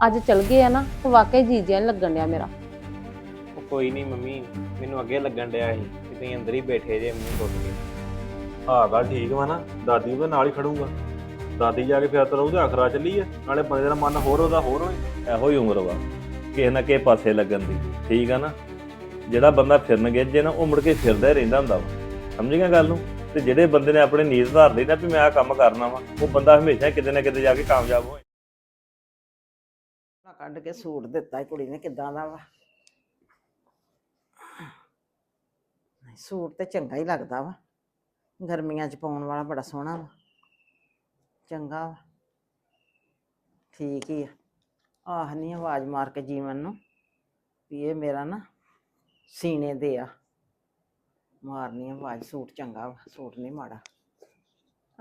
ਅੱਜ ਚਲ ਗਏ ਆ ਨਾ ਤੇ ਵਾਕਈ ਜੀ ਜਿਹਾ ਨੀ ਲੱਗਣ ਡਿਆ ਮੇਰਾ। ਉਹ ਕੋਈ ਨਹੀਂ ਮੰਮੀ ਮੈਨੂੰ ਅੱਗੇ ਲੱਗਣ ਡਿਆ ਸੀ ਕਿ ਤੁਸੀਂ ਅੰਦਰ ਹੀ ਬੈਠੇ ਜੇ ਮੂੰਹ ਟੁੱਟ ਕੇ ਹਾਂ ਗੱਲ ਠੀਕ ਵਾ ਨਾ ਦਾਦੀ ਉਹਦੇ ਨਾਲ ਹੀ ਖੜੂਗਾ। ਦਾਦੀ ਜਾ ਕੇ ਫਿਰ ਤਾਂ ਉਹਦੇ ਆਖਰਾ ਚੱਲੀ ਆ ਨਾਲੇ ਬੰਦੇ ਦਾ ਮਨ ਹੋਰ ਉਹਦਾ ਹੋਰ ਹੋਏ। ਇਹੋ ਹੀ ਉਮਰ ਵਾ ਕਿਸੇ ਨਾ ਕਿਸੇ ਪਾਸੇ ਲੱਗਣ ਦੀ ਠੀਕ ਆ ਨਾ? ਜਿਹੜਾ ਬੰਦਾ ਫਿਰਨ ਗਿਆ ਜੇ ਨਾ ਉਹ ਮੁੜ ਕੇ ਫਿਰਦਾ ਹੀ ਰਹਿੰਦਾ ਹੁੰਦਾ ਵਾ। ਸਮਝ ਗਿਆ ਗੱਲ ਨੂੰ? ਤੇ ਜਿਹੜੇ ਬੰਦੇ ਨੇ ਆਪਣੇ ਨੀਤ ਧਾਰ ਲਈ ਨਾ ਵੀ ਮੈਂ ਆਹ ਕੰਮ ਕਰਨਾ ਵਾ ਉਹ ਬੰਦਾ ਹਮੇਸ਼ਾ ਕਿਤੇ ਨਾ ਕਿਤੇ ਜਾ ਕੇ ਕਾਮਯਾਬ ਹੋਏ। ਕੱਢ ਕੇ ਸੂਟ ਦਿੱਤਾ ਈ ਕੁੜੀ ਨੇ, ਕਿਦਾਂ ਦਾ ਵਾ? ਸੂਟ ਤੇ ਚੰਗਾ ਹੀ ਲੱਗਦਾ ਵਾ। ਗਰਮੀਆਂ 'ਚ ਪਾਉਣ ਵਾਲਾ ਬੜਾ ਸੋਹਣਾ ਵਾ। ਚੰਗਾ ਵਾ। ਠੀਕ ਹੀ ਆ। ਆਹ ਨਹੀਂ ਆਵਾਜ਼ ਮਾਰ ਕੇ ਜੀਵਨ ਨੂੰ ਵੀ ਇਹ ਮੇਰਾ ਨਾ ਸੀਨੇ ਦੇ ਆ। ਮਾਰਨੀ ਆਵਾਜ਼, ਸੂਟ ਚੰਗਾ ਵਾ, ਸੂਟ ਨਹੀਂ ਮਾੜਾ।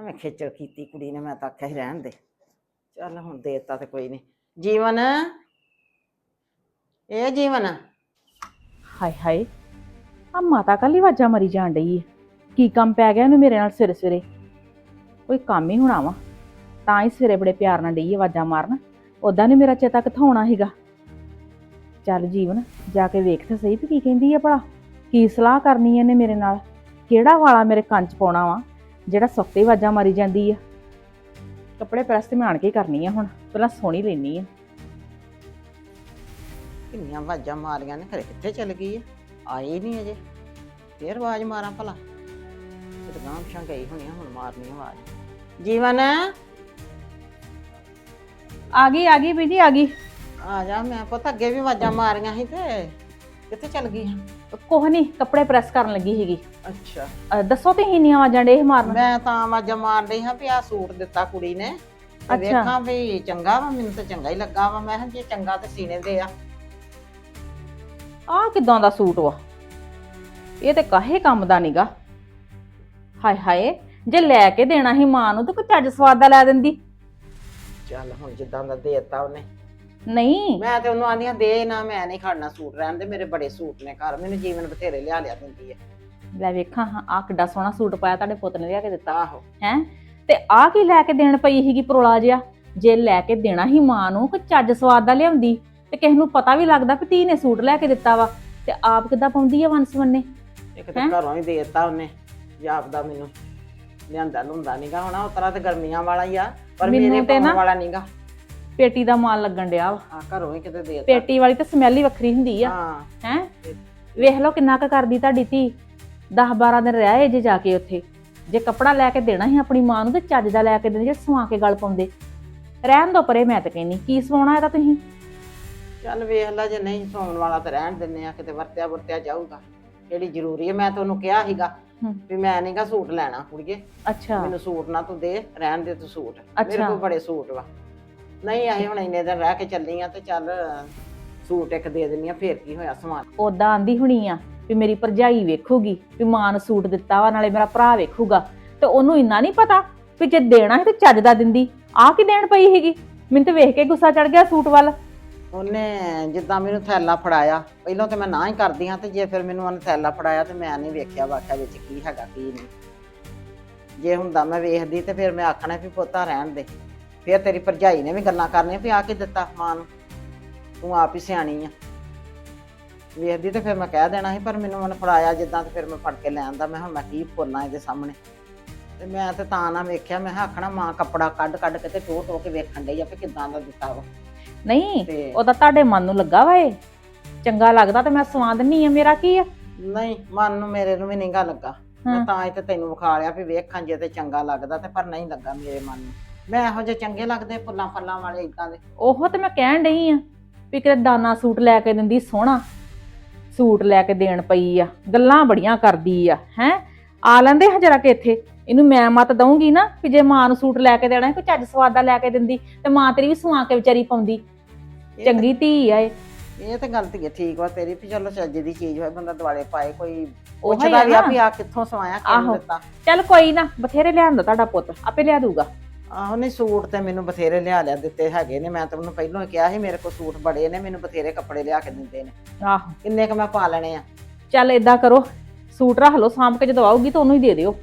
ਮੈਂ ਖੇਚਲ ਕੀਤੀ ਕੁੜੀ ਨੇ, ਮੈਂ ਤਾਂ ਆਖਿਆ ਹੀ ਰਹਿਣ ਦੇ। ਚੱਲ ਹੁਣ ਦੇਤਾ ਤੇ ਕੋਈ ਨਹੀਂ ਜੀਵਨ। ਇਹ ਜੀਵਨ। ਹਾਏ ਹਾਏ ਆ ਮਾਤਾ ਕੱਲੀ ਵਾਜਾ ਮਰੀ ਜਾਣ ਡਈ ਹੈ ਕੀ ਕੰਮ ਪੈ ਗਿਆ ਇਹਨੂੰ ਮੇਰੇ ਨਾਲ ਸਵੇਰੇ ਸਵੇਰੇ ਕੋਈ ਕੰਮ ਹੀ ਹੋਣਾ ਵਾ। ਤਾਂ ਹੀ ਸਵੇਰੇ ਬੜੇ ਪਿਆਰ ਨਾਲ ਡਈ ਆਵਾਜ਼ਾਂ ਮਾਰਨ। ਉਦਾਂ ਨੇ ਮੇਰਾ ਚੇਤਾ ਕਿੱਥੋਂ ਆਉਣਾ ਸੀਗਾ। ਚੱਲ ਜੀਵਨ, ਜਾ ਕੇ ਵੇਖ ਤਾਂ ਸਹੀ ਵੀ ਕੀ ਕਹਿੰਦੀ ਆ ਭਲਾ। ਕੀ ਸਲਾਹ ਕਰਨੀ ਇਹਨੇ ਮੇਰੇ ਨਾਲ? ਕਿਹੜਾ ਵਾਲਾ ਮੇਰੇ ਕੰਨ 'ਚ ਪਾਉਣਾ ਵਾ? ਜਿਹੜਾ ਸੁੱਤੇ ਆਵਾਜ਼ਾਂ ਮਾਰੀ ਜਾਂਦੀ ਆ ਕੱਪੜੇ ਪ੍ਰੈਸ ਤੇ ਮੈਂ ਆਣ ਕੇ ਹੀ ਕਰਨੀ ਆ ਹੁਣ ਪਹਿਲਾਂ ਸੋਹਣੀ ਲੈਣੀ ਆ। ਕਿੰਨੀਆਂ ਆਵਾਜ਼ਾਂ ਮਾਰੀਆਂ ਨੇ ਘਰੇ ਕਿੱਥੇ ਚਲ ਗਈ ਆਈ ਨਹੀਂ ਅਜੇ। ਫੇਰ ਆਵਾਜ਼ ਮਾਰਾਂ ਭਲਾ। ਤੇ ਗਾਂ ਪਿਛਾਂ ਗਈ ਹੋਣੀ ਆ, ਹੁਣ ਮਾਰਨੀ ਆ ਆਵਾਜ਼। ਜੀਵਨ! ਆ ਗਈ ਆ ਗਈ ਬੀਜੀ ਆ ਗਈ। ਆ ਜਾ ਮੈਂ ਪੁੱਤ ਅੱਗੇ ਵੀ ਆਵਾਜ਼ਾਂ ਮਾਰੀਆਂ ਸੀ ਤੇ ਕਿੱਥੇ ਚਲ ਗਈ ਕੋਹ ਨਹੀਂ ਕੱਪੜੇ ਪ੍ਰੈਸ ਕਰਨ ਲੱਗੀ ਸੀਗੀ। ਅੱਛਾ। ਅਹ ਦੱਸੋ ਤੇ ਇੰਨੀਆਂ ਆਵਾਜ਼ਾਂ ਡੇ ਮਾਰਨ? ਮੈਂ ਤਾਂ ਆਵਾਜ਼ਾਂ ਮਾਰ ਰਹੀ ਹਾਂ ਵੀ ਆ ਸੂਟ ਦਿੱਤਾ ਕੁੜੀ ਨੇ। ਤੇ ਅੱਛਾ। ਵੇਖਾਂ ਵੀ ਚੰਗਾ ਵਾ ਮੈਨੂੰ ਤਾਂ ਚੰਗਾ ਹੀ ਲੱਗਾ ਵਾ। ਮੈਂ ਕਿਹਾ ਜੇ ਚੰਗਾ ਤੇ ਸੀਨੇ ਦੇ ਆ। ਆਹ ਕਿਦਾਂ ਦਾ ਸੂਟ ਵਾ? ਇਹ ਤੇ ਕਾਹੇ ਕੰਮ ਦਾ ਨੀਗਾ। ਹਾਏ ਹਾਏ ਜੇ ਲੈ ਕੇ ਦੇਣਾ ਸੀ ਮਾਂ ਨੂੰ ਤਾਂ ਕੋਈ ਚੱਜ ਸਵਾਦ ਦਾ ਲੈ ਦਿੰਦੀ। ਚੱਲ ਹੁਣ ਜਿੱਦਾਂ ਦਾ ਦੇਤਾ ਉਹਨੇ। ਨਹੀਂ। ਮੈਂ ਤੇ ਉਹਨੂੰ ਆਂਦੀਆਂ ਦੇ ਨਾ ਮੈਂ ਨਹੀਂ ਖੜਨਾ ਸੂਟ ਰਹਿਣ ਦੇ ਮੇਰੇ ਬੜੇ ਸੂਟ ਨੇ ਘਰ ਮੈਨੂੰ ਜੀਵਨ ਬਥੇਰੇ ਲਿਆ ਲਿਆ ਦਿੰਦੀ ਹੈ ਲੈ ਵੇਖਾਂ ਹਾਂ ਆਹ ਕਿੱਡਾ ਸੋਹਣਾ ਸੂਟ ਪਾਇਆ ਤੁਹਾਡੇ ਪੁੱਤ ਨੇ ਲਿਆ ਕੇ ਦਿੱਤਾ। ਆਹੋ। ਹੈ? ਤੇ ਆਹ ਕੀ ਲੈ ਕੇ ਦੇਣ ਪਈ ਸੀਗੀ ਪਰੋਲਾ ਜਿਹਾ? ਜੇ ਲੈ ਕੇ ਦੇਣਾ ਸੀ ਮਾਂ ਨੂੰ ਕੋਈ ਚੱਜ ਸਵਾਦ ਦਾ ਲਿਆਉਂਦੀ ਤੇ ਕਿਸੇ ਨੂੰ ਪਤਾ ਵੀ ਲੱਗਦਾ ਵੀ ਧੀ ਨੇ ਸੂਟ ਲੈ ਕੇ ਦਿੱਤਾ ਵਾ ਤੇ ਆਪ ਕਿੱਦਾਂ ਪਾਉਂਦੀ ਆ ਵੰਸ ਵੰਨੇ? ਇੱਕ ਤਾਂ ਹੈਂ? ਘਰੋਂ ਹੀ ਦੇਤਾ ਉਹਨੇ ਜਾਪਦਾ ਮੈਨੂੰ ਲਿਆਂਦਾ ਲੁੰਦਾ ਨਹੀਂਗਾ ਹੋਣਾ ਉਸ ਤਰ੍ਹਾਂ ਤੇ ਗਰਮੀਆਂ ਵਾਲਾ ਹੀ ਆ ਪਰ ਮੈਨੂੰ ਮੇਰੇ ਤੇ ਪਾਉਣ ਵਾਲਾ ਨਹੀਂਗਾ ਪੇਟੀ ਦਾ ਮਾਲ ਲੱਗਣ ਡਿਆ ਵਾ। ਆ ਘਰੋਂ ਹੀ ਕਿਤੇ ਦੇਤਾ। ਪੇਟੀ ਵਾਲੀ ਤਾਂ ਸਮੈਲ ਹੀ ਵੱਖਰੀ ਹੁੰਦੀ ਆ। ਹਾਂ। ਹੈ? ਵੇਖ ਲਓ ਕਿੰਨਾ ਕੁ ਕਰਦੀ ਤੁਹਾਡੀ ਧੀ। 10 12 ਦਿਨ ਰਹਿ ਜੇ ਜਾ ਕੇ ਉੱਥੇ। ਜੇ ਕੱਪੜਾ ਲੈ ਕੇ ਦੇਣਾ ਸੀ ਆਪਣੀ ਮਾਂ ਨੂੰ ਤੇ ਚੱਜ ਦਾ ਲੈ ਕੇ ਦਿੰਦੇ ਜੇ ਸਵਾ ਕੇ ਗਲ ਪਾਉਂਦੇ। ਰਹਿਣ ਦੋ ਪਰੇ ਮੈਂ ਤਾਂ ਕਹਿੰਨੀ ਕੀ ਸਵਾਉਣਾ ਇਹਦਾ ਤੁਸੀਂ? ਚੱਲ ਵੇਖ ਲੈ ਜੇ ਨਹੀਂ ਸੌਣ ਵਾਲਾ ਤੇ ਰਹਿਣ ਦਿੰਨੇ ਆ ਕਿਤੇ ਵਰਤਿਆ ਵਰਤਿਆ ਜਾਊਗਾ। ਕਿਹੜੀ ਜ਼ਰੂਰੀ ਹੈ ਮੈਂ ਤੁਹਾਨੂੰ ਕਿਹਾ ਸੀਗਾ ਹੂੰ। ਵੀ ਮੈਂ ਨਹੀਂਗਾ ਸੂਟ ਲੈਣਾ ਕੁੜੀਏ। ਅੱਛਾ। ਮੈਨੂੰ ਸੂਟ ਨਾ ਤੂੰ ਦੇ ਰਹਿਣ ਦੇ ਤੂੰ ਸੂਟ। ਮੇਰੇ ਅੱਛਾ। ਕੋਲ ਬੜੇ ਸੂਟ ਵਾ। ਨਹੀਂ ਅਸੀਂ ਹੁਣ ਇੰਨੇ ਦਿਨ ਰਹਿ ਕੇ ਚੱਲੀ ਆ ਤੇ ਚੱਲ ਸੂਟ ਇੱਕ ਦੇ ਦਿੰਨੀ ਆ ਫੇਰ ਕੀ ਹੋਇਆ ਸਮਾਨ? ਉਦਾਂ ਆਂਦੀ ਹੁਣੀ ਆ ਵੀ ਮੇਰੀ ਭਰਜਾਈ ਵੇਖੂਗੀ ਵੀ ਮਾਂ ਨੂੰ ਸੂਟ ਦਿੱਤਾ ਵਾ ਨਾਲੇ ਮੇਰਾ ਭਰਾ ਵੇਖੂਗਾ। ਤੇ ਉਹਨੂੰ ਇੰਨਾ ਨਹੀਂ ਪਤਾ ਵੀ ਜੇ ਦੇਣਾ ਹੈ ਤੇ ਚੱਜ ਦਾ ਦਿੰਦੀ। ਆ ਕੀ ਦੇਣ ਪਈ ਹੈਗੀ ਮੈਨੂੰ ਤੇ ਵੇਖ ਕੇ ਗੁੱਸਾ ਚੜ ਗਿਆ ਸੂਟ ਵੱਲ। ਉਹਨੇ ਜਿੱਦਾਂ ਮੈਨੂੰ ਥੈਲਾ ਫੜਾਇਆ ਪਹਿਲਾਂ ਤੇ ਮੈਂ ਨਾ ਹੀ ਕਰਦੀ ਹਾਂ ਤੇ ਜੇ ਫਿਰ ਮੈਨੂੰ ਉਹਨੇ ਥੈਲਾ ਫੜਾਇਆ ਤੇ ਮੈਂ ਨਹੀਂ ਵੇਖਿਆ ਵਾਕਿਆ ਵਿੱਚ ਕੀ ਹੈਗਾ ਕੀ ਨਹੀਂ। ਜੇ ਹੁੰਦਾ ਮੈਂ ਵੇਖਦੀ ਤੇ ਫਿਰ ਮੈਂ ਆਖਣਾ ਵੀ ਪੋਤਾ ਰਹਿਣ ਦੇ। ਫਿਰ ਤੇਰੀ ਭਰਜਾਈ ਨੇ ਵੀ ਗੱਲਾਂ ਕਰਨੀਆਂ ਵੀ ਆ ਕੀ ਦਿੱਤਾ ਮਾਂ ਨੂੰ? ਤੂੰ ਆਪ ਹੀ ਸਿਆਣੀ ਆ। ਵੇਖਦੀ ਤੇ ਫਿਰ ਮੈਂ ਕਹਿ ਦੇਣਾ ਸੀ ਪਰ ਮੈਨੂੰ ਉਹਨੇ ਫੜਾਇਆ ਜਿੱਦਾਂ ਤੇ ਫਿਰ ਮੈਂ ਫੜ ਕੇ ਲੈ ਆਂਦਾ। ਮੈਂ ਹੁਣ ਮੈਂ ਕੀ ਬੋਲਾਂ ਇਹਦੇ ਸਾਹਮਣੇ। ਤੇ ਮੈਂ ਤੇ ਤਾਂ ਨਾ ਵੇਖਿਆ ਮੈਂ ਆਖਣਾ ਮਾਂ ਕੱਪੜਾ ਕੱਢ ਕੱਢ ਕੇ ਤੇ ਟੋ ਟੋ ਕੇ ਵੇਖਣ ਡਈ ਆ ਵੀ ਕਿਦਾਂ ਦਾ ਦਿੱਤਾ ਵਾ। ਨਹੀਂ ਤੇ ਉਹਦਾ ਤੁਹਾਡੇ ਮਨ ਨੂੰ ਲੱਗਾ ਵਾ ਇਹ? ਚੰਗਾ ਲੱਗਦਾ ਤੇ ਮੈਂ ਸਵਾ ਦਿੰਨੀ ਆ ਮੇਰਾ ਕੀ ਆ? ਨਹੀਂ ਮਨ ਨੂੰ ਮੇਰੇ ਨੂੰ ਵੀ ਨਹੀਂਗਾ ਲੱਗਾ। ਮੈਂ ਹਾਂ। ਤਾਂ ਹੀ ਤੇ ਤੈਨੂੰ ਵਿਖਾ ਲਿਆ ਵੀ ਵੇਖਾਂ ਜੇ ਤੇ ਚੰਗਾ ਲੱਗਦਾ ਤੇ ਪਰ ਨਹੀਂ ਲੱਗਾ ਮੇਰੇ ਮਨ ਨੂੰ। ਮੈਂ ਇਹੋ ਜਿਹੇ ਚੰਗੇ ਲੱਗਦੇ ਫੁੱਲਾਂ ਫੱਲਾਂ ਵਾਲੇ ਇਦਾਂ ਦੇ। ਉਹ ਤੇ ਮੈਂ ਕਹਿਣ ਡਈ ਆ ਵੀ ਕਿਤੇ ਦਾਨਾ ਸੂਟ ਲੈ ਕੇ ਦਿੰਦੀ ਸੋਹਣਾ ਸੂਟ ਲੈ ਕੇ ਦੇਣ ਪਈ ਆ ਗੱਲਾਂ ਬੜੀਆਂ ਕਰਦੀ ਆ ਹੈ? ਆ ਲੈਂਦੇ ਹਾਂ ਜਰਾ ਕਿ ਇੱਥੇ? ਇਹਨੂੰ ਮੈਂ ਮਤ ਦਊਂਗੀ ਨਾ ਕਿ ਜੇ ਮਾਂ ਨੂੰ ਸੂਟ ਲੈ ਕੇ ਦੇਣਾ ਕੋਈ ਚੱਜ ਸਵਾਦ ਦਾ ਲੈ ਕੇ ਦਿੰਦੀ ਤੇ ਮਾਂ ਤੇਰੀ ਵੀ ਸਵਾ ਕੇ ਵਿਚਾਰੀ ਪਾਉਂਦੀ। ਚੰਗੀ ਧੀ ਆ ਇਹ। ਇਹ ਤੇ ਗਲਤੀ ਹੈ ਠੀਕ ਵਾ ਤੇਰੀ ਵੀ ਚਲੋ ਚੱਜ ਦੀ ਚੀਜ਼ ਹੋਏ ਬੰਦਾ ਦੁਆਲੇ ਪਾਏ ਕੋਈ ਪੁੱਛਦਾ ਵੀ ਆ ਵੀ ਕਿੱਥੋਂ ਸਵਾਇਆ ਕਿਹਨੂੰ। ਦਿੱਤਾ? ਚੱਲ ਕੋਈ ਨਾ ਬਥੇਰੇ ਲਿਆਂਦਾ ਤੁਹਾਡਾ ਪੁੱਤ ਆਪੇ ਲਿਆ ਦੂਗਾ ਆਹੋ ਨਹੀਂ ਸੂਟ ਤੇ ਮੈਨੂੰ ਬਥੇਰੇ ਲਿਆ ਲਿਆ ਦਿੱਤੇ ਹੈਗੇ ਨੇ ਮੈਂ ਤਾਂ ਉਹਨੂੰ ਪਹਿਲਾਂ ਹੀ ਕਿਹਾ ਸੀ ਮੇਰੇ ਕੋਲ ਸੂਟ ਬੜੇ ਨੇ ਮੈਨੂੰ ਬਥੇਰੇ ਕੱਪੜੇ ਲਿਆ ਕੇ ਦਿੰਦੇ ਨੇ। ਆਹੋ। ਕਿੰਨੇ ਕ ਮੈਂ ਪਾ ਲੈਣੇ ਆ? ਚੱਲ ਏਦਾਂ ਕਰੋ ਸੂਟ ਰੱਖ ਲਓ ਸਾਂਭ ਕੇ ਜਦੋਂ ਆਊਗੀ ਤਾਂ ਉਹਨੂੰ ਹੀ ਦੇ ਦਿਓ।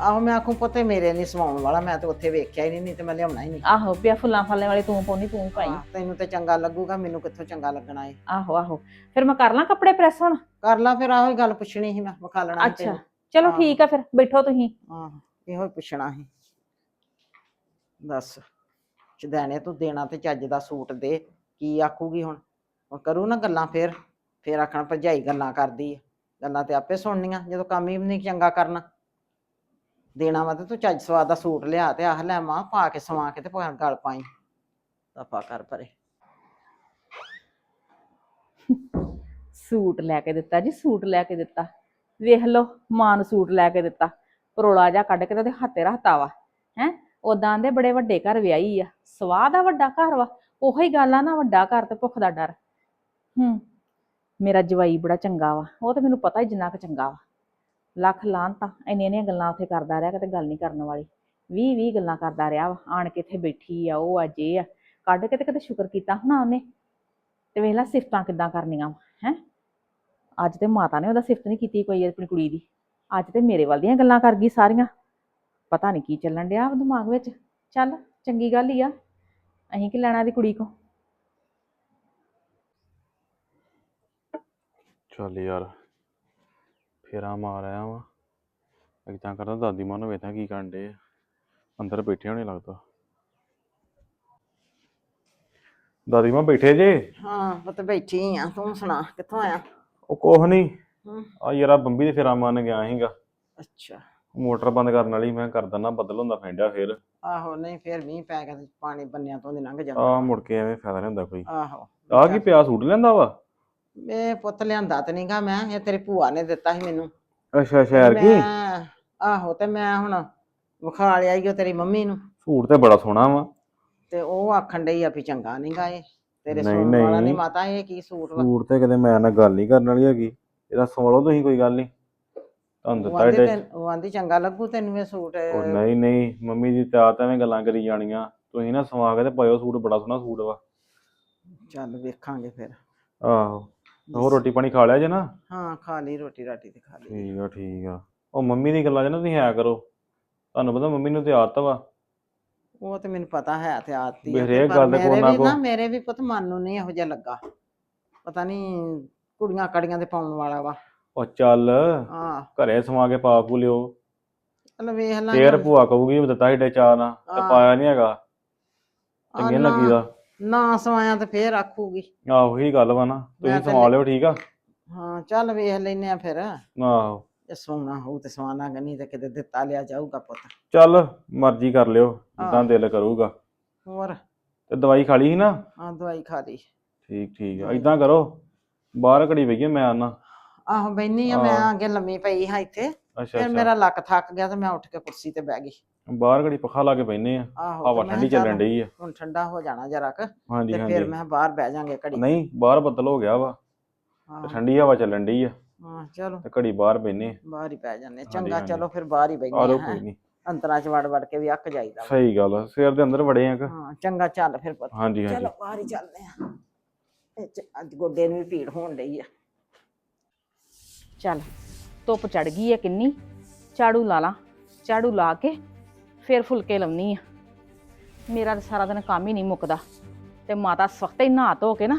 ਆਹੋ ਮੈਂ ਆਖੂ ਪੁੱਤੇ ਮੇਰੇ ਨਹੀਂ ਸਵਾਉਣ ਵਾਲਾ ਮੈਂ ਤਾਂ ਉੱਥੇ ਵੇਖਿਆ ਹੀ ਨਹੀਂ ਨਹੀਂ ਤੇ ਮੈਂ ਲਿਆਉਣਾ ਹੀ ਨਹੀਂ ਆਹੋ ਪਿਆ ਫੁੱਲਾਂ ਫਾਲੇ ਵਾਲੇ ਤੂੰ ਪਾਉਣੀ ਤੂੰ ਪਾਈ। ਤੈਨੂੰ ਤੇ ਚੰਗਾ ਲੱਗੂਗਾ ਮੈਨੂੰ ਕਿੱਥੋਂ ਚੰਗਾ ਲੱਗਣਾ ਏ? ਆਹੋ ਆਹੋ। ਫਿਰ ਮੈਂ ਕਰ ਲਾਂ ਕੱਪੜੇ ਪ੍ਰੈਸ ਹੁਣ? ਕਰ ਲਾ ਫਿਰ ਆਹੋ ਹੀ ਗੱਲ ਪੁੱਛਣੀ ਸੀ ਮੈਂ ਵਿਖਾ ਲੈਣਾ ਸੀ ਅੱਛਾ। ਤੈਨੂੰ। ਚਲੋ ਹਾਂ। ਠੀਕ ਆ ਫਿਰ ਬੈਠੋ ਤੁਸੀਂ। ਆਹੋ ਇਹੋ ਹੀ ਪੁੱਛਣਾ ਸੀ। ਦੱਸ। ਚਦੈਣੇ ਤੂੰ ਦੇਣਾ ਤੇ ਚੱਜ ਦਾ ਸੂਟ ਦੇ, ਕੀ ਆਖੂਗੀ ਹੁਣ? ਹੁਣ ਕਰੂ ਨਾ ਗੱਲਾਂ ਫੇਰ ਫੇਰ ਆਖਣ ਭਰਜਾਈ ਗੱਲਾਂ ਕਰਦੀ ਆ। ਗੱਲਾਂ ਤੇ ਆਪੇ ਸੁਣਨੀਆਂ, ਜਦੋਂ ਕੰਮ ਹੀ ਨਹੀਂ ਚੰਗਾ ਕਰਨਾ। ਦੇਣਾ ਵਾ ਤੇ ਤੂੰ ਚੱਜ ਸਵਾਦ ਦਾ ਸੂਟ ਲਿਆ ਤੇ ਆਹ ਲੈ ਮਾਂ, ਪਾ ਕੇ ਸਵਾ ਕੇ ਤੇ ਪਾ ਗਲ ਪਾਈ। ਦਫਾ ਕਰ ਪਰੇ। ਸੂਟ ਲੈ ਕੇ ਦਿੱਤਾ ਜੀ, ਸੂਟ ਲੈ ਕੇ ਦਿੱਤਾ। ਵੇਖ ਲਓ ਮਾਂ ਨੂੰ ਸੂਟ ਲੈ ਕੇ ਦਿੱਤਾ। ਪਰੋਲਾ ਜਾ ਕੱਢ ਕੇ ਤੇ ਉਹਦੇ ਹੱਥੇ ਰੱਖਤਾ ਵਾ, ਹੈ? ਉਦਾਂ ਦੇ ਬੜੇ ਵੱਡੇ ਘਰ ਵਿਆਹੀ ਆ। ਸਵਾਹ ਦਾ ਵੱਡਾ ਘਰ ਵਾ। ਉਹੀ ਗੱਲ ਆ ਨਾ ਵੱਡਾ ਘਰ ਤੇ ਭੁੱਖ ਦਾ ਡਰ। ਹੂੰ, ਮੇਰਾ ਜਵਾਈ ਬੜਾ ਚੰਗਾ ਵਾ। ਉਹ ਤਾਂ ਮੈਨੂੰ ਪਤਾ ਹੀ ਜਿੰਨਾ ਕੁ ਚੰਗਾ ਵਾ। ਲੱਖ ਲਾਂਤਾ ਇੰਨੀਆਂ ਇੰਨੀਆਂ ਗੱਲਾਂ ਉੱਥੇ ਕਰਦਾ ਰਿਹਾ, ਕਿਤੇ ਗੱਲ ਨਹੀਂ ਕਰਨ ਵਾਲੀ। 20 20 ਗੱਲਾਂ ਕਰਦਾ ਰਿਹਾ ਵਾ। ਆਣ ਕੇ ਇੱਥੇ ਬੈਠੀ ਆ, ਉਹ ਆ, ਜੇ ਆ। ਕੱਢ ਕੇ ਤੇ ਕਿਤੇ ਸ਼ੁਕਰ ਕੀਤਾ ਹੋਣਾ ਉਹਨੇ। ਤੇ ਵੇਖ ਲੈ ਸਿਫਤਾਂ ਕਿੱਦਾਂ ਕਰਨੀਆਂ ਹੈ? ਅੱਜ ਤੇ ਮਾਤਾ ਨੇ ਉਹਦਾ ਸਿਫਤ ਨਹੀਂ ਕੀਤੀ ਕੋਈ ਆਪਣੀ ਕੁੜੀ ਦੀ। ਅੱਜ ਤੇ ਮੇਰੇ ਵੱਲ ਦੀਆਂ ਗੱਲਾਂ ਕਰ ਗਈ ਸਾਰੀਆਂ। ਪਤਾ ਨਹੀਂ ਕੀ ਚੱਲਣ ਡਿਆ ਉਹ ਦਿਮਾਗ ਵਿੱਚ। ਚੱਲ ਚੰਗੀ ਗੱਲ ਹੀ ਆ। ਅਹੀਂ ਕੀ ਲੈਣਾ ਦੀ ਕੁੜੀ ਕੋ ਚੱਲ ਯਾਰ ਫੇਰਾ ਮਾਰ ਆਇਆ ਵਾ। ਇਦਾਂ ਕਰਦਾ ਦਾਦੀ ਮਾਂ ਨੂੰ ਵੇਖਾਂ ਕੀ ਕਰਨ ਡੇ ਅੰਦਰ ਬੈਠੇ ਹੋਣੇ ਲੱਗਦਾ। ਦਾਦੀ ਮਾਂ ਬੈਠੇ ਜੇ? ਹਾਂ ਪੁੱਤ ਬੈਠੀ ਆ। ਤੂੰ ਸੁਣਾ ਕਿੱਥੋਂ ਆਇਆ? ਉਹ ਕੁਛ ਨਹੀਂ ਆ ਯਾਰਾ ਬੰਬੀ ਦੇ ਫੇਰਾ ਮਾਰਨ ਗਿਆ ਸੀਗਾ। ਅੱਛਾ। ਮੋਟਰ ਬੰਦ ਕਰਨ ਵਾਲੀ ਮੈਂ ਕਰ ਦਿੰਦਾ ਬੱਦਲ ਹੁੰਦਾ ਫੈਂਡਿਆ ਫੇਰ। ਆਹੋ ਨਹੀਂ ਫੇਰ ਮੀਂਹ ਪੈ ਗਿਆ ਤੇ ਪਾਣੀ ਬੰਨਿਆਂ ਤੋਂ ਦੀ ਲੰਘ ਜਾਂਦਾ। ਆ ਮੁੜ ਕੇ ਐਵੇਂ ਫਾਇਦਾ ਨਹੀਂ ਹੁੰਦਾ ਕੋਈ। ਆਹੋ। ਆ ਕੀ ਪਿਆ ਸੂਟ ਲੈਂਦਾ ਵਾ? ਇਹ ਪੁੱਤ ਲਿਆਂਦਾ ਤੇ ਨਹੀਂਗਾ ਮੈਂ ਇਹ ਤੇਰੀ ਭੂਆ ਨੇ ਦਿੱਤਾ ਸੀ ਮੈਨੂੰ। ਅੱਛਾ ਸ਼ਹਿਰ ਕੀ ਮੈਂ ਆਹੋ ਤੇ ਮੈਂ ਹੁਣ ਵਿਖਾ ਲਿਆ ਈ ਓ ਤੇਰੀ ਮੰਮੀ ਨੂੰ। ਸੂਟ ਤੇ ਬੜਾ ਸੋਹਣਾ ਵਾ। ਤੇ ਉਹ ਆਖਣ ਡਈ ਆ ਵੀ ਚੰਗਾ ਨਹੀਂਗਾ ਇਹ। ਤੇਰੇ ਨਹੀਂ, ਸੂਟ ਵਾਲਾ ਨਹੀਂ ਨਹੀਂ। ਮਾਤਾ ਇਹ ਕੀ ਸੂਟ ਵਾ? ਸੂਟ ਤੇ ਕਦੇ ਮੈਂ ਨਾਲ ਗੱਲ ਨਹੀਂ ਕਰਨ ਵਾਲੀ ਹੈਗੀ। ਇਹਦਾ ਸੁਣ ਲਓ ਤੁਸੀਂ ਕੋਈ ਗੱਲ ਨਹੀਂ ਤੁਹਾਨੂੰ ਉਹ ਦਿੱਤਾ ਆਂਦੀ ਤੈਨੂੰ- ਉਹ ਆਂਦੀ ਚੰਗਾ ਲੱਗੂ ਤੈਨੂੰ ਇਹ ਸੂਟ। ਉਹ ਨਹੀਂ ਨਹੀਂ ਮੰਮੀ ਦੀ ਤਾਂ ਆਦਤ ਐਵੇਂ ਗੱਲਾਂ ਕਰੀ ਜਾਣੀਆਂ। ਤੁਸੀਂ ਨਾ ਸਵਾ ਕੇ ਤੇ ਪਾਇਓ ਸੂਟ ਬੜਾ ਸੋਹਣਾ ਸੂਟ ਵਾ। ਚੱਲ ਵੇਖਾਂਗੇ ਫਿਰ। ਆਹੋ ਹੋਰ ਰੋਟੀ ਪਾਣੀ ਖਾ ਲਿਆ ਜੇ ਨਾ? ਹਾਂ ਖਾ ਲਈ ਰੋਟੀ ਰਾਟੀ ਤੇ ਖਾ ਲਈ। ਠੀਕ ਆ ਠੀਕ ਆ। ਉਹ ਮੰਮੀ ਦੀ ਗੱਲਾਂ 'ਚ ਨਾ ਤੁਸੀਂ ਆਇਆ ਕਰੋ। ਤੁਹਾਨੂੰ ਪਤਾ ਮੰਮੀ ਨੂੰ ਤੇ ਆਦਤ ਵਾ। ਉਹ ਤੇ ਮੈਨੂੰ ਪਤਾ ਹੈ ਤੇ ਆਤੀ ਵੀ ਹਰੇਕ ਗੱਲ ਦੇ ਕੋਲ ਨਾ ਵੀ ਨਾ ਕੋ- ਮੇਰੇ ਵੀ ਪੁੱਤ ਮਨ ਨੂੰ ਨਹੀਂ ਇਹੋ ਜਿਹਾ ਲੱਗਾ। ਪਤਾ ਨਹੀਂ ਕੁੜੀਆਂ ਕੜੀਆਂ ਦੇ ਪਾਉਣ ਵਾਲਾ ਵਾ। ਉਹ ਚੱਲ ਹਾਂ। ਘਰੇ ਸਵਾ ਕੇ ਪਾ ਪੂ ਲਿਓ। ਚਲ ਵੇਖ ਲਾਂ ਫੇਰ ਭੂਆ ਕਹੂਗੀ ਵੀ ਦਿੱਤਾ ਏਡੇ ਚਾਅ ਨਾਲ ਤੇ ਹਾਂ। ਪਾਇਆ ਨਹੀਂ ਹੈਗਾ। ਚੰਗੇ ਨਾ- ਲੱਗੀਦਾ। ਨਾ ਸਵਾਇਆ ਤੇ ਫੇਰ ਆਖੂਗੀ। ਆਹੋ ਹੀ ਗੱਲ ਵਾ ਨਾ। ਤੁਸੀਂ ਮੈਂ ਤਾਂ ਸਵਾ ਲਿਓ ਠੀਕ ਆ? ਹਾਂ ਚੱਲ ਵੇਖ ਲੈਨੇ ਆ ਫਿਰ। ਆਹੋ। ਜੇ ਸੋਨਾ ਹੋਊ ਤੇ ਸਵਾਨਾ ਨਹੀਂ ਤੇ ਕਿਤੇ ਦਿੱਤਾ ਲਿਆ ਜਾਊਗਾ ਪੁੱਤ। ਚੱਲ ਮਰਜ਼ੀ ਕਰ ਲਿਓ ਜਿੱਦਾਂ। ਦਿਲ ਕਰੂਗਾ। ਹੋਰ? ਤੇ ਦਵਾਈ ਖਾ ਲਈ ਸੀ ਨਾ? ਆ ਦਵਾਈ ਖਾ ਲਈ। ਠੀਕ ਠੀਕ ਆ। ਇਦਾਂ ਕਰੋ ਬਾਹਰ ਘੜੀ ਬਈਏ ਮੈਂ ਆਣਾ ਆਹੋ ਬੈਨੀ ਆ ਮੈਂ ਹਾਂ। ਅੱਗੇ ਲੰਮੀ ਪਈ ਹਾਂ ਇੱਥੇ। ਅੱਛਾ ਫਿਰ ਅੱਛਾ। ਮੇਰਾ ਲੱਕ ਥੱਕ ਗਿਆ ਤੇ ਮੈਂ ਉੱਠ ਕੇ ਕੁਰਸੀ ਤੇ ਬਹਿ ਗਈ। ਬਾਹਰ ਘੜੀ ਪੱਖਾ ਲਾ ਕੇ ਬੈਨੇ ਆ। ਆਹੋ ਤੇ ਹਵਾ ਮੈਂ ਠੰਡੀ ਕਿਹਾ ਚੱਲਣ ਚੱਲ ਡਈ ਆ। ਹੁਣ ਠੰਡਾ ਹੋ ਜਾਣਾ ਜਰਾ ਕ ਹਾਂਜੀ ਤੇ ਫਿਰ ਹਾਂਜੀ ਮੈਂ ਬਾਹਰ ਬਹਿ ਜਾਾਂਗੇ ਘੜੀ। ਨਹੀਂ ਬਾਹਰ ਬੱਦਲ ਹੋ ਗਿਆ ਵਾ। ਤੇ ਹਾਂ ਠੰਡੀ ਹਵਾ ਚੱਲਣ ਡਈ ਆ। ਹਾਂ ਚਲੋ। ਤੇ ਘੜੀ ਬਾਹਰ ਬੈਨੇ ਬਾਹਰ ਹੀ ਪੈ ਜਾਂਦੇ ਚੰਗਾ ਹਾਂਜੀ। ਚਲੋ ਫਿਰ ਬਾਹਰ ਹੀ ਆ ਬੈਠੇ ਲਓ ਹਾਂ। ਕੋਈ ਨਹੀਂ ਅੰਤਰਾਂ ਚ ਵੜ ਵੜ ਕੇ ਵੀ ਅੱਕ ਜਾਈਦਾ। ਵਾ। ਸਹੀ ਗੱਲ ਆ ਸਵੇਰ ਦੇ ਅੰਦਰ ਵੜੇ ਆ ਕਿ। ਹਾਂ ਚੰਗਾ ਚੱਲ ਫਿਰ ਪੁੱਤ। ਹਾਂਜੀ ਹਾਂਜੀ। ਚਲੋ ਬਾਹਰ ਹੀ ਚੱਲਦੇ ਆ। ਇਹ ਚ ਅੱਜ ਗੋਡੇ ਨੂੰ ਵੀ ਪੀੜ ਹੋਣ ਡਈ ਆ। ਚੱਲ, ਧੁੱਪ ਚੜ ਗਈ ਹੈ ਕਿੰਨੀ? ਝਾੜੂ ਲਾ ਲਾਂ, ਝਾੜੂ ਲਾ ਕੇ ਫਿਰ ਫੁਲਕੇ ਲਾਉਣੀ ਆ। ਮੇਰਾ ਤਾਂ ਸਾਰਾ ਦਿਨ ਕੰਮ ਹੀ ਨਹੀਂ ਮੁੱਕਦਾ। ਤੇ ਮਾਤਾ ਸਖਤ ਹੀ ਨਹਾ ਧੋ ਕੇ ਨਾ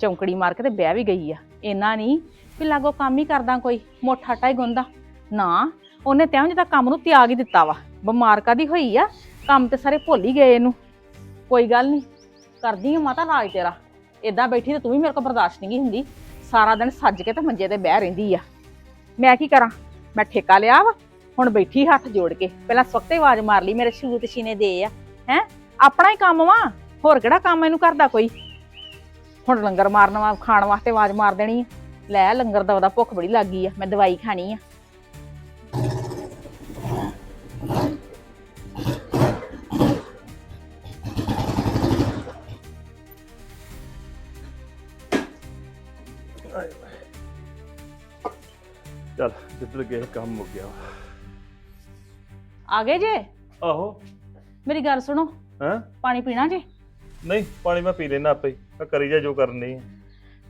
ਚੌਂਕੜੀ ਮਾਰ ਕੇ ਤੇ ਬਹਿ ਵੀ ਗਈ ਆ। ਇੰਨਾ ਨਹੀਂ ਵੀ ਲਾਗੋ ਕੰਮ ਹੀ ਕਰਦਾ ਕੋਈ, ਮੋਠਾ ਆਟਾ ਗੁੰਦਾ ਨਾ, ਉਹਨੇ ਤਿਉਂ ਜਿਹਾ ਕੰਮ ਨੂੰ ਤਿਆਗ ਹੀ ਦਿੱਤਾ ਵਾ। ਬਿਮਾਰ ਕਾਦੀ ਹੋਈ ਆ? ਕੰਮ ਤੇ ਸਾਰੇ ਭੁੱਲ ਹੀ ਗਏ ਇਹਨੂੰ। ਕੋਈ ਗੱਲ ਨਹੀਂ, ਕਰਦੀ ਆ ਮਾਤਾ ਰਾਜ ਤੇਰਾ। ਇਦਾਂ ਬੈਠੀ ਤੇ ਤੂੰ ਵੀ ਮੇਰੇ ਕੋਲ ਬਰਦਾਸ਼ਤ ਨਹੀਂ ਹੁੰਦੀ। ਸਾਰਾ ਦਿਨ ਸੱਜ ਕੇ ਤੇ ਮੰਜੇ ਤੇ ਬਹਿ ਰਹਿੰਦੀ ਆ। ਮੈਂ ਕੀ ਕਰਾਂ? ਮੈਂ ਠੇਕਾ ਲਿਆ ਵਾ, ਹੁਣ ਬੈਠੀ ਹੱਥ ਜੋੜ ਕੇ। ਪਹਿਲਾਂ ਸਵਖਤੇ ਆਵਾਜ਼ ਮਾਰ ਲਈ, ਮੇਰੇ ਸ਼ੂਤ ਸ਼ੀਨੇ ਦੇ ਆ। ਹੈ? ਆਪਣਾ ਹੀ ਕੰਮ ਵਾ, ਹੋਰ ਕਿਹੜਾ ਕੰਮ ਇਹਨੂੰ ਕਰਦਾ ਕੋਈ? ਹੁਣ ਲੰਗਰ ਮਾਰਨ ਵਾ, ਖਾਣ ਵਾਸਤੇ ਆਵਾਜ਼ ਮਾਰ ਦੇਣੀ ਆ। ਲੈ, ਲੰਗਰ ਦਾ ਉਹਦਾ ਭੁੱਖ ਬੜੀ ਲੱਗ ਗਈ ਆ, ਮੈਂ ਦਵਾਈ ਖਾਣੀ ਆ। ਚੱਲ ਜਿੱਧਰ ਗਏ ਕੰਮ ਮੁੱਕ ਗਿਆ। ਆ ਗਏ ਜੇ? ਆਹੋ। ਮੇਰੀ ਗੱਲ ਸੁਣੋ। ਹੈਂ? ਪਾਣੀ ਪੀਣਾ ਜੇ? ਨਹੀਂ ਪਾਣੀ ਮੈਂ ਪੀ ਲੈਣਾ ਆਪੇ ਹੀ। ਮੈਂ ਕਰੀ ਜਾ ਜੋ ਕਰਨੀ ਆ।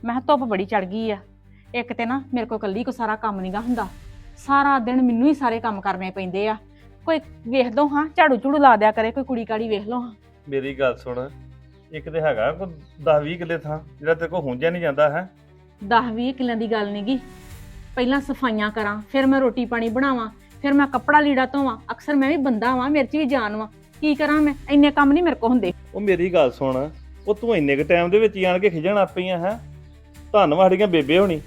ਮੈਂ ਕਿਹਾ ਧੁੱਪ ਬੜੀ ਚੜ ਗਈ ਆ। ਇੱਕ ਤੇ ਨਾ ਮੇਰੇ ਕੋਲ ਕੱਲੀ ਕੋ ਸਾਰਾ ਕੰਮ ਨਹੀਂਗਾ ਹੁੰਦਾ। ਸਾਰਾ ਦਿਨ ਮੈਨੂੰ ਹੀ ਸਾਰੇ ਕੰਮ ਕਰਨੇ ਪੈਂਦੇ ਆ। ਕੋਈ ਵੇਖ ਦੋ ਹਾਂ ਝਾੜੂ ਝੂੜੂ ਲਾ ਦਿਆ ਕਰੇ ਕੋਈ ਕੁੜੀ ਕਾੜੀ ਵੇਖ ਲਓ ਹਾਂ। ਮੇਰੀ ਗੱਲ ਸੁਣ। ਇੱਕ ਤੇ ਹੈਗਾ ਕੋ 10 20 ਕਿੱਲੇ ਥਾਂ ਜਿਹੜਾ ਤੇਰੇ ਕੋ ਹੁੰਜਿਆ ਨਹੀਂ ਜਾਂਦਾ ਹੈ? 10 20 ਕਿੱਲਿਆਂ ਦੀ ਗੱਲ ਨਹੀਂਗੀ ਪਹਿਲਾਂ ਸਫਾਈਆਂ ਕਰਾਂ ਫਿਰ ਮੈਂ ਰੋਟੀ ਪਾਣੀ ਬਣਾਵਾਂ ਫਿਰ ਮੈਂ ਕੱਪੜਾ ਲੀੜਾ ਧੋਵਾਂ ਅਕਸਰ ਮੈਂ ਵੀ ਬੰਦਾ ਵਾਂ ਮੇਰੇ 'ਚ ਵੀ ਜਾਨ ਵਾਂ। ਕੀ ਕਰਾਂ ਮੈਂ? ਇੰਨੇ ਕੰਮ ਨਹੀਂ ਮੇਰੇ ਕੋ ਹੁੰਦੇ। ਉਹ ਮੇਰੀ ਗੱਲ ਸੁਣ ਉਹ ਤੂੰ ਇੰਨੇ ਕ ਟਾਈਮ ਦੇ ਵਿੱਚ ਹੀ ਆਣ ਕੇ ਖਿਜਣ ਆਪਈਆਂ ਹੈ? ਧੰਨਵਾਦ ਸਾਡੀਆਂ ਬੇਬੇ ਹੋਣੀ।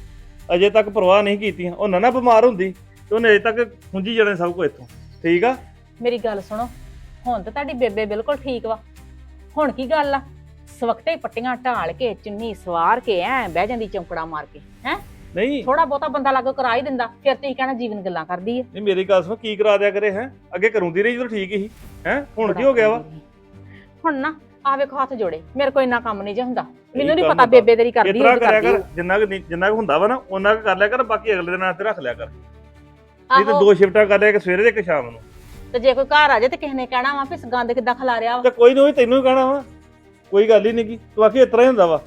ਅਜੇ ਤੱਕ ਪਰਵਾਹ ਨਹੀਂ ਕੀਤੀਆਂ। ਉਹ ਨਾ ਨਾ ਬਿਮਾਰ ਹੁੰਦੀ ਤੇ ਉਹਨੇ ਅਜੇ ਤੱਕ ਹੁੰਜੀ ਜਾਣੇ ਸਭ ਕੁਝ ਇੱਥੋਂ। ਠੀਕ ਆ? ਮੇਰੀ ਗੱਲ ਸੁਣੋ ਹੁਣ ਤਾਂ ਤੁਹਾਡੀ ਬੇਬੇ ਬਿਲਕੁਲ ਠੀਕ ਵਾ। ਹੁਣ ਕੀ ਗੱਲ ਆ? ਸਵਖਤੇ ਪੱਟੀਆਂ ਢਾਲ ਕੇ ਚੁੰਨੀ ਸਵਾਰ ਕੇ ਐ ਬਹਿ ਜਾਂਦੀ ਚੌਂਕੜਾ ਮਾਰ ਕੇ ਹੈ? ਨਹੀਂ। ਥੋੜਾ ਬਹੁਤਾ ਬੰਦਾ ਲਾਗੋ ਕਰਾ ਹੀ ਦਿੰਦਾ ਫਿਰ ਤੁਸੀਂ ਕਹਿਣਾ ਜੀਵਨ ਗੱਲਾਂ ਕਰਦੀ ਏ ਨਹੀਂ ਮੇਰੀ ਗੱਲ ਸੁਣ ਕੀ ਕਰਾ ਦਿਆ ਕਰੇ ਹੈ? ਅੱਗੇ ਕਰੂੰਦੀ ਰਹੀ ਜਦੋਂ ਠੀਕ ਹੀ ਹੈ? ਹੁਣ ਕੀ ਹੋ ਗਿਆ ਵਾ? ਹੁਣ ਨਾ ਆ ਵੇਖੋ ਹੱਥ ਜੋੜੇ ਮੇਰੇ ਕੋਈ ਇੰਨਾ ਕੰਮ ਨਹੀਂ ਜੇ ਹੁੰਦਾ। ਮੈਨੂੰ ਇਹੀ ਨਹੀਂ ਪਤਾ। ਬੇਬੇ ਤੇਰੀ ਕਰਦੀ ਏ ਕਿ ਕਰਿਆ ਕਰ ਜਿੰਨਾ ਕੁ ਜਿੰਨਾ ਕੁ ਹੁੰਦਾ ਵਾ ਨਾ ਉਹਨਾਂ ਕੁ ਕਰ ਲਿਆ ਕਰ ਬਾਕੀ ਅਗਲੇ ਦਿਨ ਤੇ ਰੱਖ ਲਿਆ ਕਰ। ਨਹੀਂ ਤੇ ਦੋ ਸ਼ਿਫਟਾਂ ਕਰ ਲਿਆ ਇੱਕ ਸਵੇਰੇ ਤੇ ਇੱਕ ਸ਼ਾਮ ਨੂੰ। ਤੇ ਜੇ ਕੋਈ ਘਰ ਆ ਜਾਏ ਤੇ ਕਿਸੇ ਨੇ ਕਹਿਣਾ ਵਾ ਇਸ ਗੰਦ ਕਿੱਦਾਂ ਖਲਾ ਰਿਹਾ ਵਾ। ਤੇ ਕੋਈ ਨਹੀਂ ਤੈਨੂੰ ਹੀ ਕਹਿਣਾ ਵਾ। ਕੋਈ ਗੱਲ ਹੀ ਨਹੀਂ ਕੀ ਤੂੰ ਆਖੀ ਇਤਰਾ ਹੀ ਹੁੰਦਾ ਵਾ।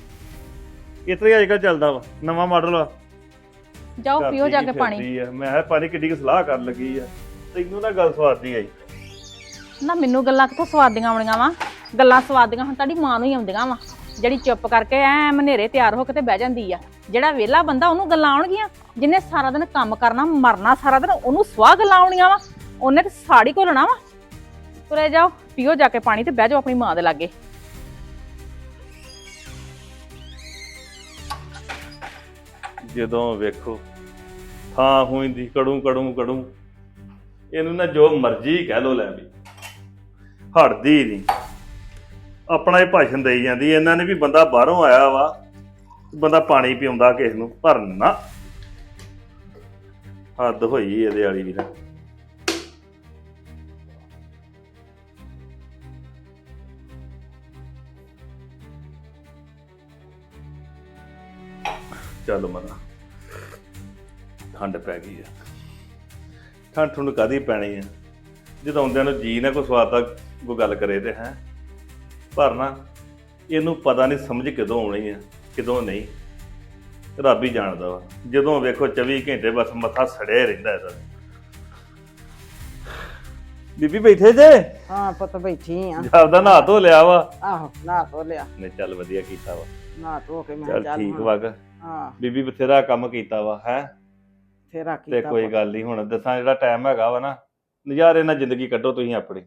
ਇਤਰਾ ਹੀ ਅੱਜਕੱਲ ਚੱਲਦਾ ਵਾ ਨਵਾਂ ਮਾਡਲ ਵਾ। ਜਾਓ ਪੀਓ ਜਾ ਕੀ ਪਾਣੀ। ਫਿਰਦੀ ਆ। ਮੈਂ ਕਿਹਾ ਪਾਣੀ ਕਿੱਡੀ ਕੁ ਸਲਾਹ ਕਰਨ ਲੱਗੀ ਆ। ਤੈਨੂੰ ਨਾ ਗੱਲ ਸਵਾਦੀ ਆਈ। ਨਾ ਮੈਨੂੰ ਗੱਲਾਂ ਕਿੱਥੋਂ ਸਵਾਦੀਆਂ ਆਉਣੀਆਂ ਵਾ? ਗੱਲਾਂ ਸਵਾਦੀਆਂ ਹੁਣ ਤੁਹਾਡੀ ਮਾਂ ਨੂੰ ਹੀ ਆਉਂਦੀਆਂ ਵਾ। ਜਿਹੜੀ ਚੁੱਪ ਕਰਕੇ ਐ ਮਨੇਰੇ ਤਿਆਰ ਹੋ ਕੇ ਤੇ ਬਹਿ ਜਾਂਦੀ ਆ। ਜਿਹੜਾ ਵਿਹਲਾ ਬੰਦਾ ਉਹਨੂੰ ਗੱਲਾਂ ਆਉਣਗੀਆਂ। ਜਿਹਨੇ ਸਾਰਾ ਦਿਨ ਕੰਮ ਕਰਨਾ ਮਰਨਾ ਸਾਰਾ ਦਿਨ ਉਹਨੂੰ ਸਵਾਹ ਗੱਲਾਂ ਆਉਣੀਆਂ ਵਾ। ਉਹਨੇ ਤੇ ਸਾੜੀ ਘੋਲਣਾ ਵਾ। ਤੁਰੇ ਜਾਓ ਪੀਓ ਜਾ ਕੇ ਪਾਣੀ ਤੇ ਬਹਿ ਜਾਓ ਆਪਣੀ ਮਾਂ ਦੇ ਲਾਗੇ। ਜਦੋਂ ਵੇਖੋ, ਥਾਂ ਹੋਈਂਦੀ ਕੜੂ ਕੜੂ ਕੜੂ। ਇਹਨੂੰ ਨਾ ਜੋ ਮਰਜ਼ੀ ਕਹਿ ਲੋ ਲੈ ਵੀ। ਹਟਦੀ ਨਹੀਂ ਆਪਣਾ ਹੀ ਭਾਸ਼ਣ ਦੇਈ ਜਾਂਦੀ ਇਹਨਾਂ ਨੇ ਵੀ ਬੰਦਾ ਬਾਹਰੋਂ ਆਇਆ ਵਾ, ਬੰਦਾ ਪਾਣੀ ਪਿਉਂਦਾ ਕਿਸ ਨੂੰ, ਪਰ ਨਾ। ਹੱਦ ਹੋਈ ਇਹਦੇ ਵਾਲੀ ਵੀ ਨਾ। ਚੱਲ ਮਨਾ। ਠੰਡ ਪੈ ਗਈ ਆ। ਠੰਡ ਠੁੰਡ ਕਾਦੀ ਪੈਣੀ ਆ? ਜਦੋਂ ਆਉਂਦਿਆਂ ਨੂੰ ਜੀ ਨਾ ਕੋਈ ਸਵਾਦ ਦਾ ਕੋਈ ਗੱਲ ਕਰੇ ਤੇ ਹੈ। ਪਰ ਨਾ ਇਹਨੂੰ ਪਤਾ ਨਹੀਂ ਸਮਝ ਕਦੋਂ ਆਉਣੀ ਆ ਕਦੋਂ ਨਹੀਂ। ਰੱਬ ਹੀ ਜਾਣਦਾ ਵਾ। ਜਦੋਂ ਵੇਖੋ 24 ਘੰਟੇ ਬਸ ਮੱਥਾ ਸੜਿਆ ਰਹਿੰਦਾ ਇਹਦਾ। ਬੀਬੀ ਬੈਠੇ ਜੇ? ਹਾਂ ਪੁੱਤ ਬੈਠੀ ਆ। ਆਪਦਾ ਨਹਾ ਧੋ ਲਿਆ ਵਾ? ਆਹੋ ਨਹਾ ਧੋ ਲਿਆ। ਨੇ ਚੱਲ ਵਧੀਆ ਕੀਤਾ ਵਾ। ਨਹਾ ਧੋ ਕੇ ਮੈਂ ਚੱਲ ਠੀਕ। ਵਗ ਹਾਂ। ਬੀਬੀ ਬਥੇਰਾ ਕੰਮ ਕੀਤਾ ਵਾ ਹੈ? ਫੇਰਾ ਤੇ ਕੀਤਾ ਕੋਈ ਪੁੱਤ। ਗੱਲ ਨਹੀਂ ਹੁਣ ਦੱਸਾਂ ਜਿਹੜਾ ਟਾਈਮ ਹੈਗਾ ਵਾ ਨਾ ਨਜ਼ਾਰੇ ਨਾਲ ਜ਼ਿੰਦਗੀ ਕੱਢੋ ਤੁਸੀਂ ਆਪਣੀ।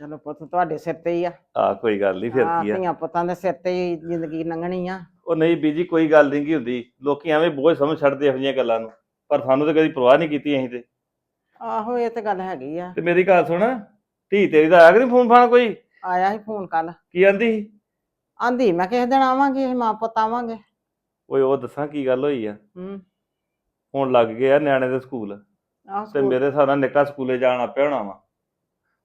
ਚਲੋ ਪੁੱਤ ਤੁਹਾਡੇ ਸਿਰ ਤੇ ਹੀ ਆ। ਆ ਕੋਈ ਗੱਲ ਨਹੀਂ ਫਿਰ ਕੀ ਆ। ਧੀਆਂ ਪੁੱਤਾਂ ਦੇ ਸਿਰ ਤੇ ਹੀ ਜ਼ਿੰਦਗੀ ਲੰਘਣੀ ਆ। ਉਹ ਨਹੀਂ ਬੀਜੀ ਕੋਈ ਗੱਲ ਨਹੀਂ ਕੀ ਹੁੰਦੀ। ਲੋਕੀ ਐਵੇਂ ਬੋਝ ਸਮਝ ਛੱਡਦੇ ਇਹੋ ਜਿਹੀਆਂ ਗੱਲਾਂ ਨੂੰ ਪਰ ਸਾਨੂੰ ਤਾਂ ਕਦੀ ਪਰਵਾਹ ਨਹੀਂ ਕੀਤੀ ਅਸੀਂ ਤੇ। ਆਹੋ ਇਹ ਤੇ ਗੱਲ ਹੈਗੀ ਆ। ਤੇ ਮੇਰੀ ਗੱਲ ਸੁਣ ਧੀ ਤੇਰੀ ਦਾ ਆਇਆ ਕਿ ਨਹੀਂ ਫੋਨ ਫਾਨ ਕੋਈ? ਆਇਆ ਸੀ ਫੋਨ ਕੱਲ ਕੀ ਆਂਦੀ ਸੀ? ਆਂਦੀ ਮੈਂ ਕਿਸੇ ਦਿਨ ਆਵਾਂਗੇ ਅਸੀਂ ਮਾਂ ਪੁੱਤ ਆਵਾਂਗੇ। ਓਏ ਉਹ ਦੱਸਾਂ ਕੀ ਗੱਲ ਹੋਈ ਆ। ਹੂੰ। ਹੁਣ ਲੱਗ ਗਏ ਆ ਨਿਆਣੇ ਦੇ ਸਕੂਲ। ਆਹ ਤੇ ਮੇਰੇ ਨਾਲ ਨਿੱਕਾ ਸਕੂਲੇ ਜਾਣਾ ਪਿਆ ਹੋਣਾ ਵਾ।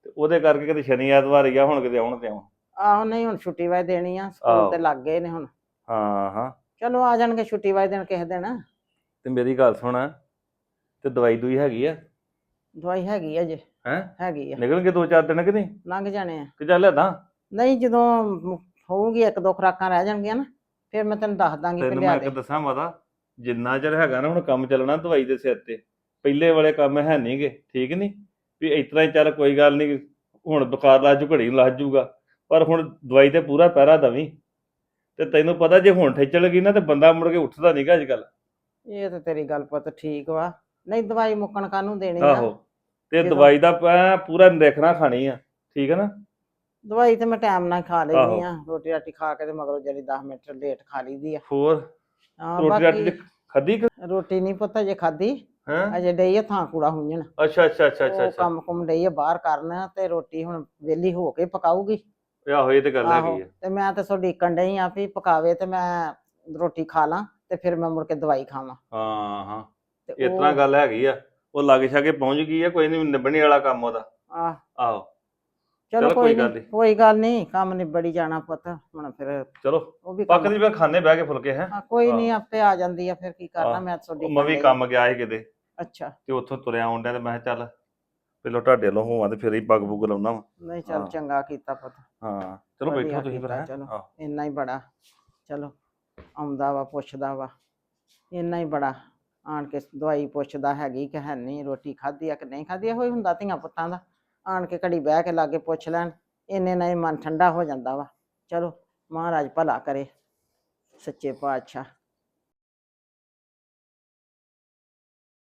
ਤੇ ਉਹਦੇ ਕਰਕੇ ਕਿਤੇ ਸ਼ਨੀ ਐਤਵਾਰ ਹੀ ਆ ਹੁਣ ਕਿਤੇ ਆਉਣ ਤੇ ਆਉਣ। ਆਹੋ ਨਹੀਂ ਹੁਣ ਛੁੱਟੀ ਵਾਜ ਦੇਣੀ ਆ ਆਹੋ। ਸਕੂਲ ਤੇ ਲੱਗ ਗਏ ਨੇ ਹੁਣ। ਹਾਂ ਹਾਂ। ਚਲੋ ਆ ਜਾਣਗੇ ਛੁੱਟੀ ਵਾਜ ਦਿਨ ਕਿਸੇ ਦਿਨ। ਤੇ ਮੇਰੀ ਗੱਲ ਸੁਣ। ਤੇ ਦਵਾਈ ਦੂਈ ਹੈਗੀ ਆ? ਦਵਾਈ ਹੈਗੀ ਆ ਜੇ ਹੈਂ? ਹੈਗੀ ਆ। ਨਿਕਲਣਗੇ ਦੋ ਚਾਰ ਦਿਨ ਕਿ ਨਹੀਂ? ਲੰਘ ਜਾਣੇ ਆ। ਕਿ ਚੱਲ ਏਦਾਂ? ਨਹੀਂ ਜਦੋਂ ਹੋਊਗੀ ਇੱਕ ਦੋ ਖੁਰਾਕਾਂ ਰਹਿ ਜਾਣਗੀਆਂ ਨਾ ਫਿਰ ਮੈਂ ਤੈਨੂੰ ਦੱਸ ਦਾਂਗੀ ਕਿ ਤੈਨੂੰ ਲਿਆ ਮੈਂ ਦੇ। ਇੱਕ ਦੱਸਾਂ ਮਾਤਾ ਜਿੰਨਾ ਚਿਰ ਹੈਗਾ ਨਾ ਹੁਣ ਕੰਮ ਚੱਲਣਾ ਦਵਾਈ ਦੇ ਸਿਰ ਤੇ ਪਹਿਲੇ ਵਾਲੇ ਕੰਮ ਹੈ ਨਹੀਂਗੇ ਠੀਕ ਨਹੀਂ ਵੀ ਤਰ੍ਹਾਂ ਹੀ ਚੱਲ ਕੋਈ ਗੱਲ ਨਹੀਂ ਹੁਣ ਬੁਖਾਰ ਲੱਜ ਘੜੀ ਨੂੰ ਲੱਜ ਜੂਗਾ ਪਰ ਹੁਣ ਦਵਾਈ ਤੇ ਪੂਰਾ ਪਹਿਰਾ ਦਵੀਂ। ਤੇ ਤੈਨੂੰ ਪਤਾ ਜੇ ਹੁਣ ਠੇਚਲ ਗਈ ਨਾ ਤੇ ਬੰਦਾ ਮੁੜ ਕੇ ਉੱਠਦਾ ਨਹੀਂਗਾ ਅੱਜ ਕੱਲ ਇਹ ਤਾਂ ਤੇਰੀ ਗੱਲ ਪੁੱਤ ਠੀਕ ਵਾ ਨਹੀਂ ਦਵਾਈ ਮੁੱਕਣ ਕਾਹਨੂੰ ਦੇਣੀ ਆ? ਆਹੋ ਤੇ ਜਦੋਂ- ਦਵਾਈ ਦਾ ਐਂ ਪੂਰਾ ਦੇਖਣਾ ਖਾਣੀ ਆ ਠੀਕ ਹੈ ਨਾ? ਦਵਾਈ ਤੇ ਮੈਂ ਟਾਈਮ ਨਾਲ ਖਾ ਲੈਂਦੀ। ਆ ਰੋਟੀ ਰਾਟੀ ਖਾ ਕੇ ਤੇ ਮਗਰੋਂ ਜਿਹੜੀ 10 ਮਿੰਟ ਲੇਟ ਖਾ ਲਈਦੀ ਆ। ਹੋਰ? ਹਾਂ ਰੋਟੀ ਰਾਟੀ ਬਾਕੀ ਤੇ ਖਾਧੀ ਕਿ ਰੋਟੀ ਨਹੀਂ ਪੁੱਤ ਜੇ ਖਾਦੀ ਹੈ? ਅਜੇ ਡਈ ਆ ਥਾਂ ਕੂੜਾ ਹੁੰਜਣ। ਅੱਛਾ ਅੱਛਾ ਅੱਛਾ ਅੱਛਾ ਉਹ ਅੱਛਾ। ਕੰਮ ਕੁਮ ਡਈ ਆ ਬਾਹਰ ਕਰਨ ਤੇ ਰੋਟੀ ਹੁਣ ਵਿਹਲੀ ਹੋ ਕੇ ਪਕਾਊਗੀ। ਆਹੋ ਇਹ ਤੇ ਗੱਲ ਹੈਗੀ ਆ। ਤੇ ਮੈਂ ਤੇ ਸੋਡੀਕਣ ਡਈ ਆ ਵੀ ਪਕਾਵੇ ਤੇ ਮੈਂ ਰੋਟੀ ਖਾ ਲਾਂ ਤੇ ਫਿਰ ਮੈਂ ਮੁੜ ਕੇ ਦਵਾਈ ਖਾਵਾਂ। ਹਾਂ ਹਾਂ। ਤੇ ਇਸ ਤਰ੍ਹਾਂ ਗੱਲ ਹੈਗੀ ਆ। ਉਹ ਲਾਗੇ ਛਾਗੇ ਪਹੁੰਚ ਗਈ ਆ ਕੋਈ ਨਹੀਂ ਨਿਭਣੇ ਵਾਲਾ ਕੰਮ ਉਹਦਾ। ਆਹ। ਆਹੋ। ਚਲੋ ਕੋਈ ਗੱਲ ਨਹੀਂ। ਕੋਈ ਗੱਲ ਨਹੀਂ ਕੰਮ ਨਿਬੜੀ ਜਾਣਾ ਪੁੱਤ ਹੁਣ ਫਿਰ ਚਲੋ ਉਹ ਵੀ ਪੱਕਦੀ ਮੈਂ ਖਾਣੇ ਬਹਿ ਕੇ ਫੁਲਕੇ ਹੈ ਹਾਂ, ਕੋਈ। ਨਹੀਂ ਆਪੇ ਆ ਜਾਂਦੀ ਆ ਫਿਰ ਕੀ ਕਰਨਾ। ਮੈਂ ਤੁਹਾਡੀ ਮੈਂ ਵੀ ਕੰਮ ਗਿਆ ਸੀ ਕਿਤੇ ਅੱਛਾ ਤੇ ਉੱਥੋਂ ਤੁਰਿਆ ਆਉਂਦਿਆ ਤੇ ਮੈਂ ਚੱਲ ਪਹਿਲਾਂ ਤੁਹਾਡੇ ਵੱਲੋਂ ਹੋਵਾਂ ਤੇ ਫਿਰ ਹੀ ਪੱਗ ਪੁੱਗ ਲਾਉਣਾ ਵਾ ਨਹੀਂ ਚੱਲ। ਚੰਗਾ ਕੀਤਾ ਪੁੱਤ ਹਾਂ ਚਲੋ ਬੈਠੋ ਤੁਸੀਂ ਫਿਰ? ਚਲੋ। ਇੰਨਾ ਹੀ ਬੜਾ ਚਲੋ ਆਉਂਦਾ ਵਾ ਪੁੱਛਦਾ ਵਾ ਇੰਨਾ ਹੀ ਬੜਾ ਆਣ ਕੇ ਦਵਾਈ ਪੁੱਛਦਾ ਹੈਗੀ ਕਿ ਹੈ ਨਹੀਂ ਰੋਟੀ ਖਾਧੀ ਆ ਕਿ ਨਹੀਂ ਖਾਧੀ ਇਹੋ ਹੀ ਹੁੰਦਾ ਧੀਆਂ ਪੁੱਤਾਂ ਦਾ ਆਣ ਕੇ ਘੜੀ ਬਹਿ ਕੇ ਲਾਗੇ ਪੁੱਛ ਲੈਣ, ਇੰਨੇ ਨਾਲ ਹੀ ਮਨ ਠੰਡਾ ਹੋ ਜਾਂਦਾ ਵਾ। ਚਲੋ, ਮਹਾਰਾਜ ਭਲਾ ਕਰੇ, ਸੱਚੇ ਪਾਤਸ਼ਾਹ।